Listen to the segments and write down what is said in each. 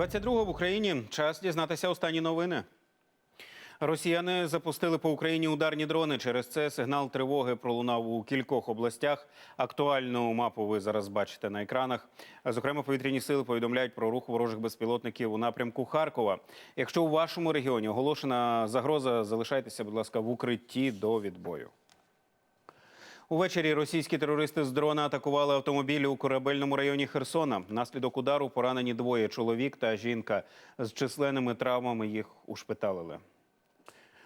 22 в Україні час дізнатися останні новини. Росіяни запустили по Україні ударні дрони. Через це сигнал тривоги пролунав у кількох областях. Актуальну мапу ви зараз бачите на екранах. Зокрема, повітряні сили повідомляють про рух ворожих безпілотників у напрямку Харкова. Якщо у вашому регіоні оголошена загроза, залишайтеся, будь ласка, в укритті до відбою. Увечері російські терористи з дрона атакували автомобілі у корабельному районі Херсона. Внаслідок удару поранені двоє чоловік та жінка з численними травмами їх ушпиталили.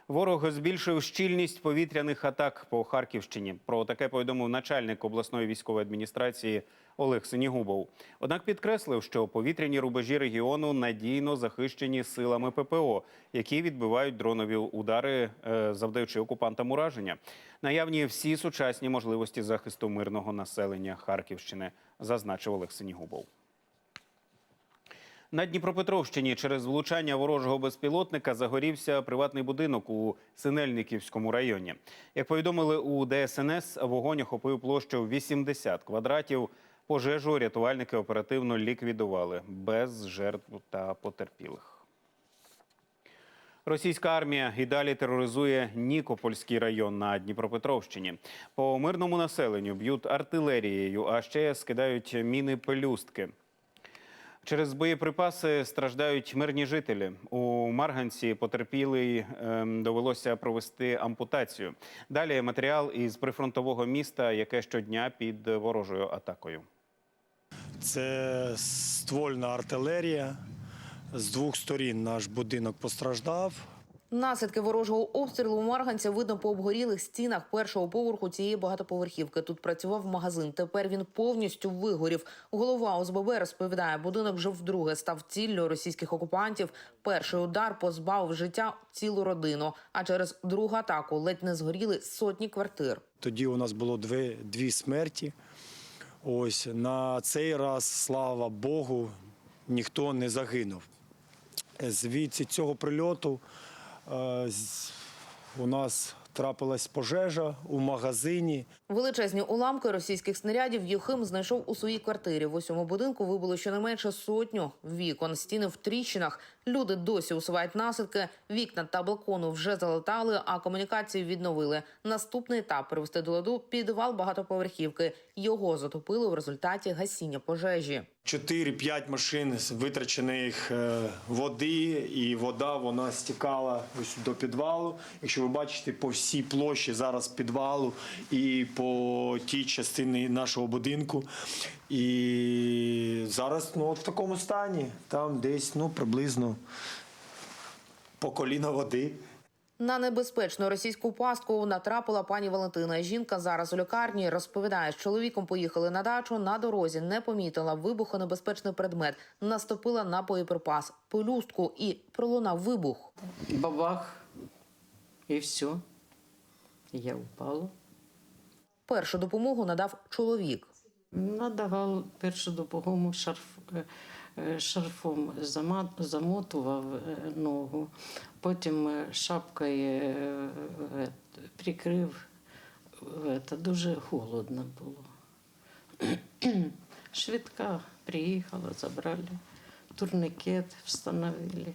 Ворог збільшив щільність повітряних атак по Харківщині. Про таке повідомив начальник обласної військової адміністрації Олег Синігубов. Однак підкреслив, що повітряні рубежі регіону надійно захищені силами ППО, які відбивають дронові удари, е, завдаючи окупантам ураження. Наявні всі сучасні можливості захисту мирного населення Харківщини, зазначив Олег Синігубов. На Дніпропетровщині через влучання ворожого безпілотника загорівся приватний будинок у Синельниківському районі. Як повідомили у ДСНС, вогонь охопив площу 80 квадратів. Пожежу рятувальники оперативно ліквідували без жертв та потерпілих. Російська армія і далі тероризує Нікопольський район на Дніпропетровщині. По мирному населенню б'ють артилерією, а ще скидають міни пелюстки. Через боєприпаси страждають мирні жителі. У Марганці потерпілий ем, довелося провести ампутацію. Далі матеріал із прифронтового міста, яке щодня під ворожою атакою. Це ствольна артилерія. З двох сторін наш будинок постраждав. Наслідки ворожого обстрілу у Марганця видно по обгорілих стінах першого поверху цієї багатоповерхівки. Тут працював магазин. Тепер він повністю вигорів. Голова ОСББ розповідає, будинок вже вдруге став ціллю російських окупантів. Перший удар позбавив життя цілу родину. А через другу атаку ледь не згоріли сотні квартир. Тоді у нас було дві, дві смерті. Ось на цей раз, слава Богу, ніхто не загинув. Звідси цього прильоту у нас трапилась пожежа у магазині. Величезні уламки російських снарядів Юхим знайшов у своїй квартирі. В усьому будинку вибуло щонайменше сотню вікон. Стіни в тріщинах. Люди досі усувають наслідки. Вікна та балкону вже залатали, а комунікації відновили. Наступний етап привести до ладу підвал багатоповерхівки. Його затопили в результаті гасіння пожежі. 4-5 машин витрачених е, води, і вода вона стікала ось до підвалу. Якщо ви бачите, по всій площі зараз підвалу і по тій частині нашого будинку. І зараз ну, от в такому стані, там десь ну, приблизно по коліна води. На небезпечну російську пастку натрапила пані Валентина. Жінка зараз у лікарні розповідає, з чоловіком поїхали на дачу. На дорозі не помітила вибухонебезпечний предмет, наступила на боєприпас, пелюстку і пролунав вибух. бабах, и все. Я упала. Першу допомогу надав чоловік. Надавав першу допомогу шарф, е, шарфом замотував е, ногу, потім е, шапкою прикрив. Це дуже холодно було. Швидка приїхала, забрали, турникет встановили.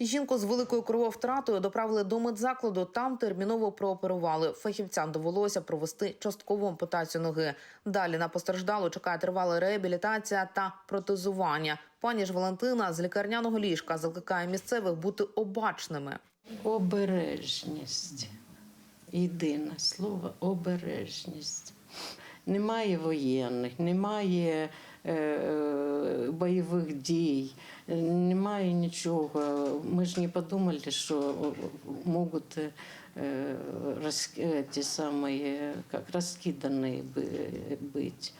Жінку з великою крововтратою доправили до медзакладу. Там терміново прооперували. Фахівцям довелося провести часткову ампутацію ноги. Далі на постраждалу чекає тривала реабілітація та протезування. Пані ж Валентина з лікарняного ліжка закликає місцевих бути обачними. Обережність. Єдине слово обережність. Немає воєнних, немає е, бойових дій, немає нічого. Ми ж не подумали, що можуть е, е, ті самі, як розкидані бути.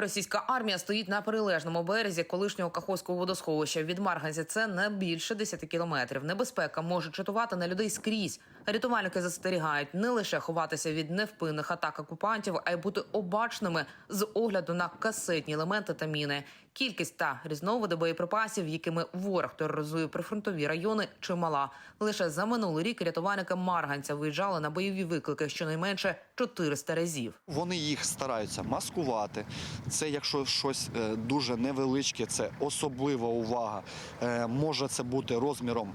Російська армія стоїть на прилежному березі колишнього Каховського водосховища. Від Марганця це не більше 10 кілометрів. Небезпека може чатувати на людей скрізь. Рятувальники застерігають не лише ховатися від невпинних атак окупантів, а й бути обачними з огляду на касетні елементи та міни. Кількість та різновиди боєприпасів, якими ворог тероризує прифронтові райони, чимала. Лише за минулий рік рятувальники Марганця виїжджали на бойові виклики щонайменше 400 разів. Вони їх стараються маскувати. Це якщо щось е, дуже невеличке, це особлива увага. Е, Може це бути розміром.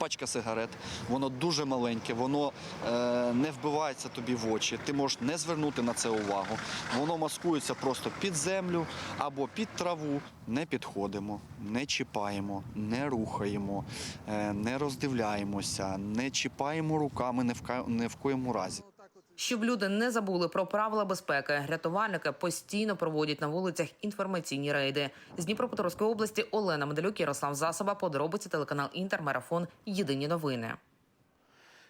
Пачка сигарет, воно дуже маленьке, воно е, не вбивається тобі в очі. Ти можеш не звернути на це увагу. Воно маскується просто під землю або під траву. Не підходимо, не чіпаємо, не рухаємо, е, не роздивляємося, не чіпаємо руками не в ні в коєму разі. Щоб люди не забули про правила безпеки, рятувальники постійно проводять на вулицях інформаційні рейди. З Дніпропетровської області Олена Медалюк, Ярослав Засоба, подробиці телеканал Інтермарафон. Єдині новини.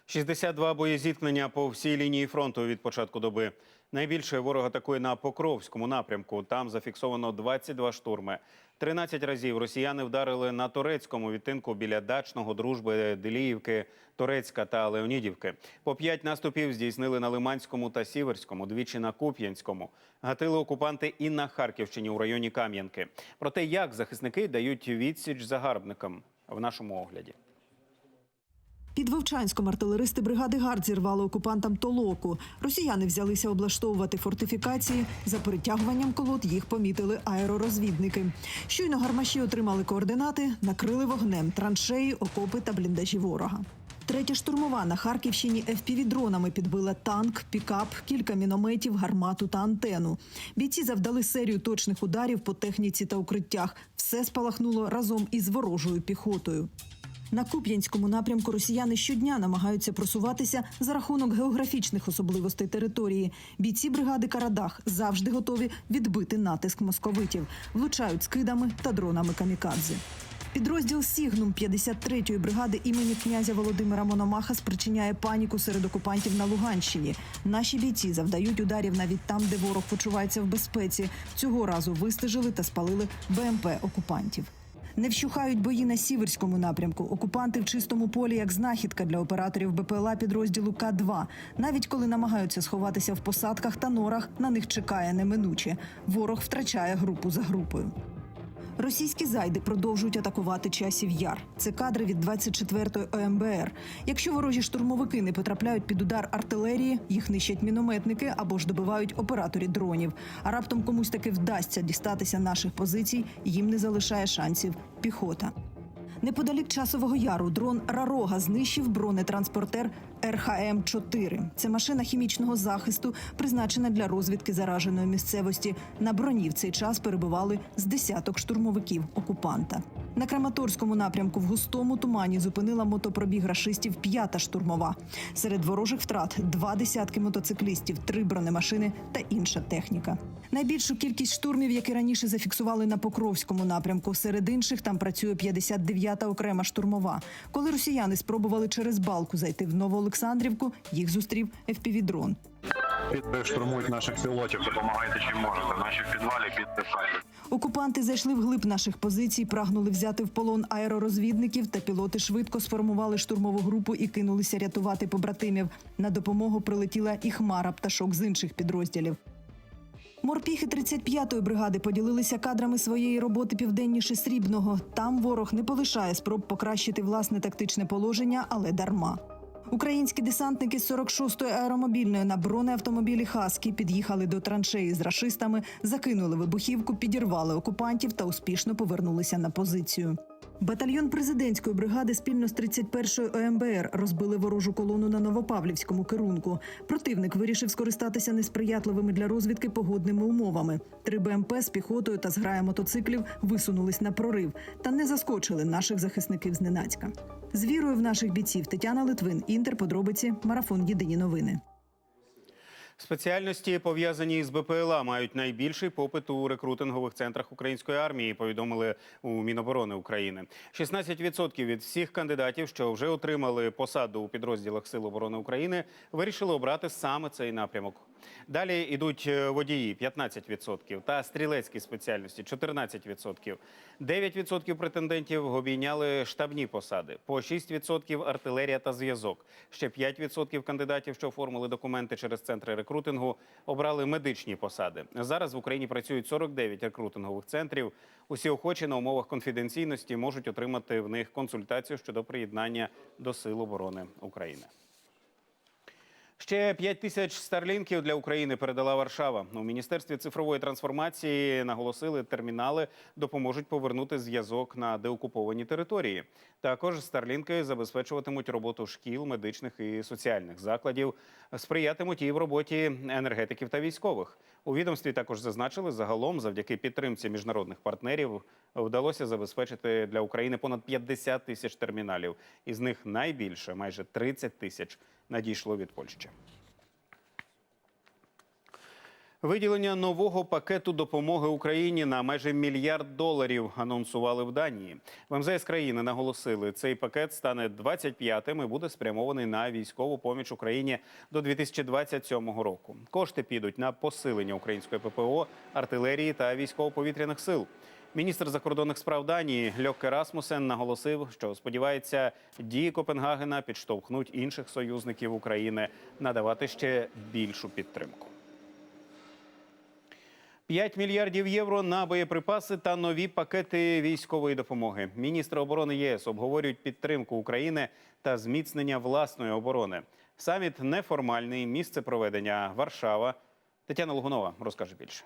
62 боєзіткнення по всій лінії фронту від початку доби. Найбільше ворог атакує на Покровському напрямку. Там зафіксовано 22 штурми. 13 разів росіяни вдарили на турецькому відтинку біля дачного дружби Деліївки, Турецька та Леонідівки. По п'ять наступів здійснили на Лиманському та Сіверському, двічі на Куп'янському. Гатили окупанти і на Харківщині у районі Кам'янки. Про те, як захисники дають відсіч загарбникам в нашому огляді. Під Вовчанськом артилеристи бригади ГАРД зірвали окупантам толоку. Росіяни взялися облаштовувати фортифікації. За перетягуванням колод їх помітили аеророзвідники. Щойно гармаші отримали координати, накрили вогнем траншеї, окопи та бліндажі ворога. Третя штурмова на Харківщині FPV-дронами підбила танк, пікап, кілька мінометів, гармату та антену. Бійці завдали серію точних ударів по техніці та укриттях. Все спалахнуло разом із ворожою піхотою. На Куп'янському напрямку росіяни щодня намагаються просуватися за рахунок географічних особливостей території. Бійці бригади Карадах завжди готові відбити натиск московитів, влучають скидами та дронами камікадзе. Підрозділ Сігнум 53-ї бригади імені князя Володимира Мономаха спричиняє паніку серед окупантів на Луганщині. Наші бійці завдають ударів навіть там, де ворог почувається в безпеці. Цього разу вистежили та спалили БМП окупантів. Не вщухають бої на сіверському напрямку. Окупанти в чистому полі як знахідка для операторів БПЛА підрозділу К-2. Навіть коли намагаються сховатися в посадках та норах, на них чекає неминуче. Ворог втрачає групу за групою. Російські зайди продовжують атакувати часів яр. Це кадри від 24-ї ОМБР. Якщо ворожі штурмовики не потрапляють під удар артилерії, їх нищать мінометники або ж добивають операторі дронів. А раптом комусь таки вдасться дістатися наших позицій, їм не залишає шансів піхота. Неподалік часового яру дрон Рарога знищив бронетранспортер РХМ 4 Це машина хімічного захисту, призначена для розвідки зараженої місцевості. На броні в цей час перебували з десяток штурмовиків окупанта. На Краматорському напрямку в густому тумані зупинила мотопробіг рашистів п'ята штурмова. Серед ворожих втрат два десятки мотоциклістів, три бронемашини та інша техніка. Найбільшу кількість штурмів, які раніше зафіксували на Покровському напрямку. Серед інших там працює 59-та окрема штурмова. Коли росіяни спробували через балку зайти в Новоолександрівку, їх зустрів FPV-дрон. Підбив штурмують наших пілотів, допомагайте чим можете. Наші в підвалі підписати. Окупанти зайшли вглиб наших позицій, прагнули взяти в полон аеророзвідників, та пілоти швидко сформували штурмову групу і кинулися рятувати побратимів. На допомогу прилетіла і хмара пташок з інших підрозділів. Морпіхи 35-ї бригади поділилися кадрами своєї роботи південніше Срібного. Там ворог не полишає спроб покращити власне тактичне положення, але дарма. Українські десантники з 46-ї аеромобільної на бронеавтомобілі Хаскі під'їхали до траншеї з рашистами, закинули вибухівку, підірвали окупантів та успішно повернулися на позицію. Батальйон президентської бригади спільно з 31-ї ОМБР розбили ворожу колону на Новопавлівському керунку. Противник вирішив скористатися несприятливими для розвідки погодними умовами. Три БМП з піхотою та зграя мотоциклів висунулись на прорив та не заскочили наших захисників зненацька. З вірою в наших бійців Тетяна Литвин, Інтер, подробиці, марафон Єдині новини. Спеціальності, пов'язані з БПЛА, мають найбільший попит у рекрутингових центрах української армії. Повідомили у Міноборони України. 16% від всіх кандидатів, що вже отримали посаду у підрозділах Сил оборони України, вирішили обрати саме цей напрямок. Далі йдуть водії 15% та стрілецькі спеціальності 14%. 9% претендентів обійняли штабні посади, по 6% артилерія та зв'язок. Ще 5% кандидатів, що оформили документи через центри рекрутингу, обрали медичні посади. Зараз в Україні працюють 49 рекрутингових центрів. Усі охочі на умовах конфіденційності можуть отримати в них консультацію щодо приєднання до Сил оборони України. Ще 5 тисяч старлінків для України передала Варшава. У міністерстві цифрової трансформації наголосили, термінали допоможуть повернути зв'язок на деокуповані території. Також старлінки забезпечуватимуть роботу шкіл, медичних і соціальних закладів, сприятимуть і в роботі енергетиків та військових. У відомстві також зазначили, загалом, завдяки підтримці міжнародних партнерів, вдалося забезпечити для України понад 50 тисяч терміналів. Із них найбільше, майже 30 тисяч, надійшло від Польщі. Виділення нового пакету допомоги Україні на майже мільярд доларів анонсували в Данії. В МЗС країни наголосили, цей пакет стане 25-м і буде спрямований на військову поміч Україні до 2027 року. Кошти підуть на посилення української ППО, артилерії та військово-повітряних сил. Міністр закордонних справ Данії Льокке Расмусен наголосив, що сподівається, дії Копенгагена підштовхнуть інших союзників України надавати ще більшу підтримку. 5 мільярдів євро на боєприпаси та нові пакети військової допомоги. Міністри оборони ЄС обговорюють підтримку України та зміцнення власної оборони. Саміт неформальний. Місце проведення Варшава. Тетяна Лугунова розкаже більше.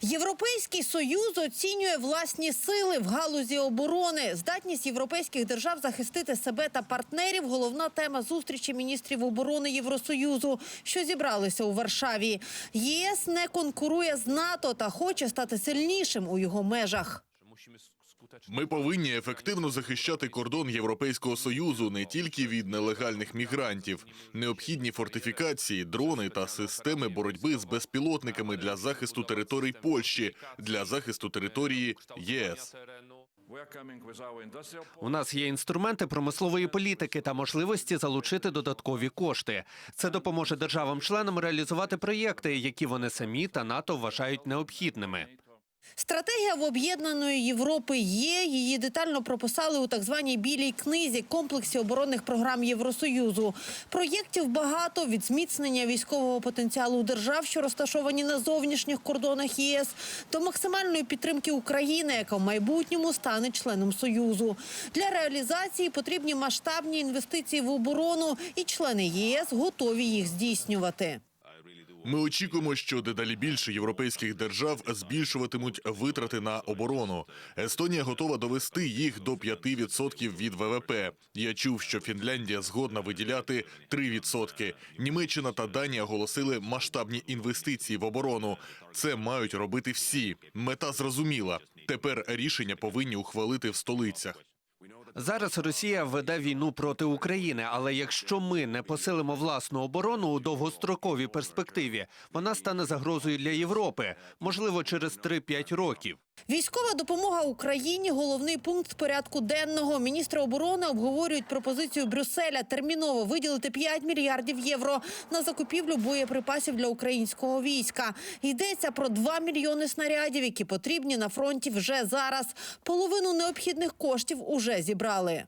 Європейський союз оцінює власні сили в галузі оборони. Здатність європейських держав захистити себе та партнерів. Головна тема зустрічі міністрів оборони Євросоюзу, що зібралися у Варшаві. ЄС не конкурує з НАТО та хоче стати сильнішим у його межах. Ми повинні ефективно захищати кордон Європейського союзу не тільки від нелегальних мігрантів. Необхідні фортифікації, дрони та системи боротьби з безпілотниками для захисту територій Польщі, для захисту території ЄС. У нас є інструменти промислової політики та можливості залучити додаткові кошти. Це допоможе державам-членам реалізувати проєкти, які вони самі та НАТО вважають необхідними. Стратегія в об'єднаної Європи є. Її детально прописали у так званій білій книзі комплексі оборонних програм Євросоюзу. Проєктів багато від зміцнення військового потенціалу держав, що розташовані на зовнішніх кордонах ЄС, до максимальної підтримки України, яка в майбутньому стане членом союзу. Для реалізації потрібні масштабні інвестиції в оборону, і члени ЄС готові їх здійснювати. Ми очікуємо, що дедалі більше європейських держав збільшуватимуть витрати на оборону. Естонія готова довести їх до 5% від ВВП. Я чув, що Фінляндія згодна виділяти 3%. Німеччина та Данія оголосили масштабні інвестиції в оборону. Це мають робити всі. Мета зрозуміла. Тепер рішення повинні ухвалити в столицях. Зараз Росія веде війну проти України, але якщо ми не посилимо власну оборону у довгостроковій перспективі, вона стане загрозою для Європи, можливо, через 3-5 років. Військова допомога Україні головний пункт порядку денного. Міністри оборони обговорюють пропозицію Брюсселя терміново виділити 5 мільярдів євро на закупівлю боєприпасів для українського війська. Йдеться про 2 мільйони снарядів, які потрібні на фронті вже зараз. Половину необхідних коштів уже зібрали.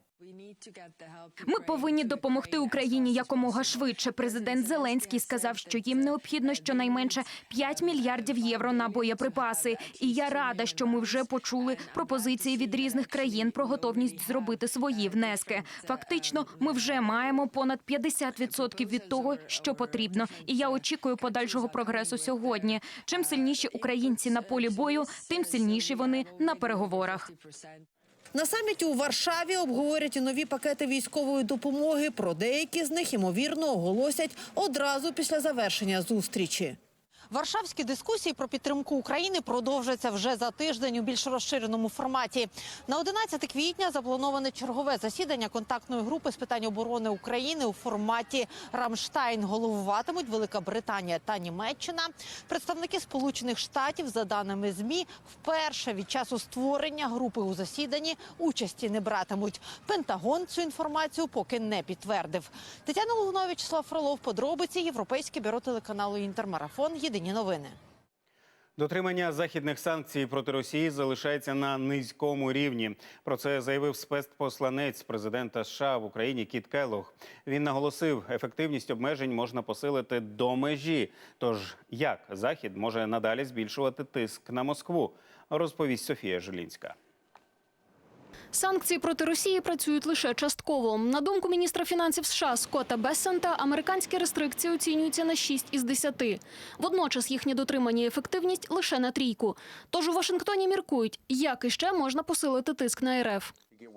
Ми повинні допомогти Україні якомога швидше. Президент Зеленський сказав, що їм необхідно щонайменше 5 мільярдів євро на боєприпаси. І я рада, що ми вже почули пропозиції від різних країн про готовність зробити свої внески. Фактично, ми вже маємо понад 50% від того, що потрібно. І я очікую подальшого прогресу сьогодні. Чим сильніші українці на полі бою, тим сильніші вони на переговорах. На саміті у Варшаві обговорять і нові пакети військової допомоги. Про деякі з них ймовірно оголосять одразу після завершення зустрічі. Варшавські дискусії про підтримку України продовжаться вже за тиждень у більш розширеному форматі. На 11 квітня заплановане чергове засідання контактної групи з питань оборони України у форматі Рамштайн. Головуватимуть Велика Британія та Німеччина. Представники Сполучених Штатів, за даними змі, вперше від часу створення групи у засіданні участі не братимуть. Пентагон цю інформацію поки не підтвердив. Тетяна Лугунова, Вячеслав Фролов, подробиці Європейське бюро телеканалу Інтермарафон. Єдині новини. Дотримання західних санкцій проти Росії залишається на низькому рівні. Про це заявив спецпосланець президента США в Україні Кіт Келлог. Він наголосив, ефективність обмежень можна посилити до межі. Тож як захід може надалі збільшувати тиск на Москву? Розповість Софія Жилінська. Санкції проти Росії працюють лише частково. На думку міністра фінансів США Скотта Бессента, американські рестрикції оцінюються на 6 із 10. Водночас їхнє дотримання і ефективність лише на трійку. Тож у Вашингтоні міркують, як іще можна посилити тиск на РФ.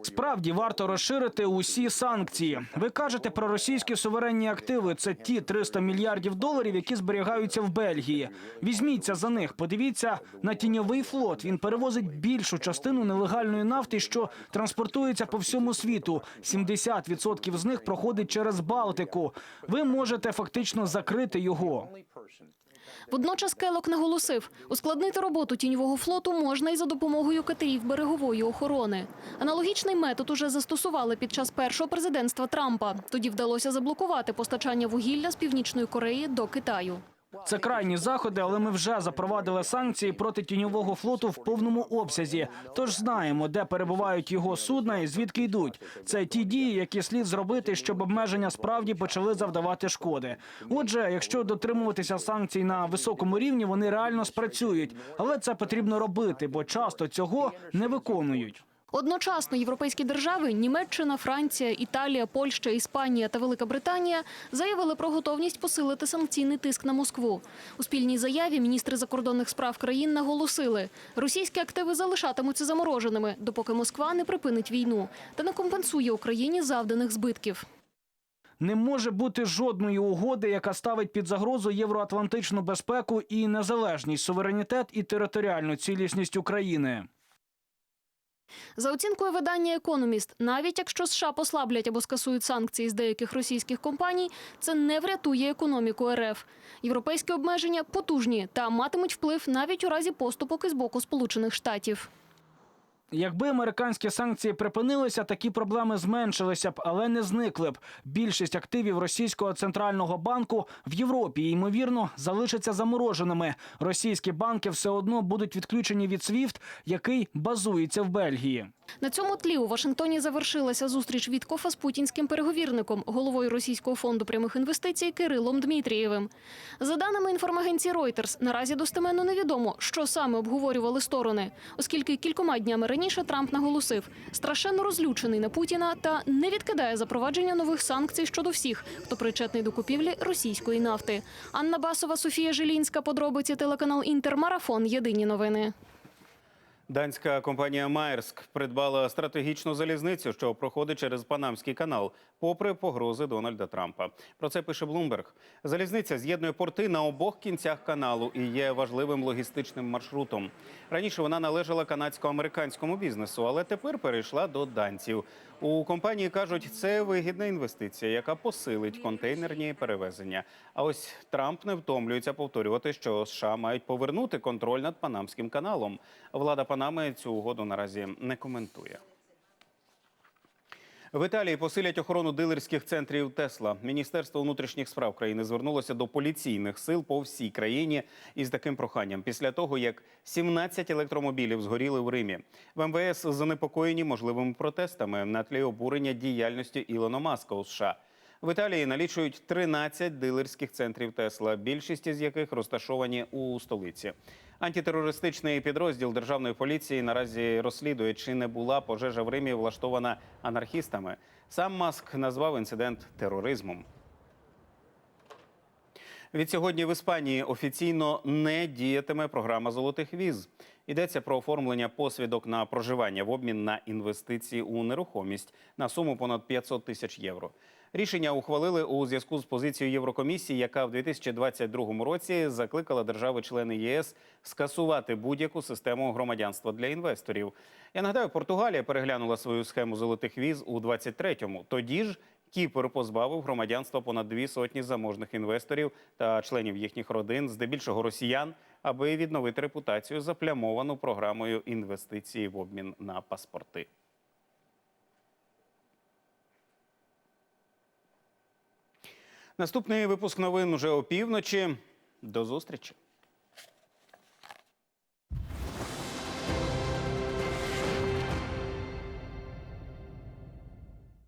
Справді варто розширити усі санкції. Ви кажете про російські суверенні активи. Це ті 300 мільярдів доларів, які зберігаються в Бельгії. Візьміться за них. Подивіться на тіньовий флот. Він перевозить більшу частину нелегальної нафти, що транспортується по всьому світу. 70% з них проходить через Балтику. Ви можете фактично закрити його. Водночас Келок наголосив, ускладнити роботу тіньового флоту можна і за допомогою катерів берегової охорони. Аналогічний метод уже застосували під час першого президентства Трампа. Тоді вдалося заблокувати постачання вугілля з північної Кореї до Китаю. Це крайні заходи, але ми вже запровадили санкції проти тіньового флоту в повному обсязі. Тож знаємо, де перебувають його судна і звідки йдуть. Це ті дії, які слід зробити, щоб обмеження справді почали завдавати шкоди. Отже, якщо дотримуватися санкцій на високому рівні, вони реально спрацюють, але це потрібно робити, бо часто цього не виконують. Одночасно європейські держави Німеччина, Франція, Італія, Польща, Іспанія та Велика Британія заявили про готовність посилити санкційний тиск на Москву. У спільній заяві міністри закордонних справ країн наголосили, російські активи залишатимуться замороженими, допоки Москва не припинить війну та не компенсує Україні завданих збитків. Не може бути жодної угоди, яка ставить під загрозу євроатлантичну безпеку і незалежність, суверенітет і територіальну цілісність України. За оцінкою видання «Економіст», навіть якщо США послаблять або скасують санкції з деяких російських компаній, це не врятує економіку РФ. Європейські обмеження потужні та матимуть вплив навіть у разі поступок із боку Сполучених Штатів. Якби американські санкції припинилися, такі проблеми зменшилися б, але не зникли б. Більшість активів російського центрального банку в Європі ймовірно залишаться замороженими. Російські банки все одно будуть відключені від SWIFT, який базується в Бельгії. На цьому тлі у Вашингтоні завершилася зустріч Віткофа з путінським переговірником, головою Російського фонду прямих інвестицій Кирилом Дмитрієвим. За даними інформагенції Reuters, наразі достеменно невідомо, що саме обговорювали сторони, оскільки кількома днями раніше Трамп наголосив, страшенно розлючений на Путіна та не відкидає запровадження нових санкцій щодо всіх, хто причетний до купівлі російської нафти. Анна Басова, Софія Жилінська, подробиці телеканал Інтермарафон. Єдині новини. Данська компанія Майерск придбала стратегічну залізницю, що проходить через Панамський канал, попри погрози Дональда Трампа. Про це пише Блумберг. Залізниця з'єднує порти на обох кінцях каналу і є важливим логістичним маршрутом. Раніше вона належала канадсько-американському бізнесу, але тепер перейшла до данців. У компанії кажуть, це вигідна інвестиція, яка посилить контейнерні перевезення. А ось Трамп не втомлюється повторювати, що США мають повернути контроль над Панамським каналом. Влада Панами цю угоду наразі не коментує. В Італії посилять охорону дилерських центрів Тесла. Міністерство внутрішніх справ країни звернулося до поліційних сил по всій країні із таким проханням після того, як 17 електромобілів згоріли в Римі. В МВС занепокоєні можливими протестами на тлі обурення діяльності Ілона Маска у США. В Італії налічують 13 дилерських центрів Тесла, більшість із яких розташовані у столиці. Антитерористичний підрозділ державної поліції наразі розслідує, чи не була пожежа в Римі влаштована анархістами. Сам Маск назвав інцидент тероризмом. Відсьогодні в Іспанії офіційно не діятиме програма золотих віз. Йдеться про оформлення посвідок на проживання в обмін на інвестиції у нерухомість на суму понад 500 тисяч євро. Рішення ухвалили у зв'язку з позицією Єврокомісії, яка в 2022 році закликала держави-члени єС скасувати будь-яку систему громадянства для інвесторів. Я нагадаю, Португалія переглянула свою схему золотих віз у 23-му. Тоді ж Кіпр позбавив громадянства понад дві сотні заможних інвесторів та членів їхніх родин, здебільшого росіян, аби відновити репутацію заплямовану програмою інвестицій в обмін на паспорти. Наступний випуск новин уже опівночі. До зустрічі.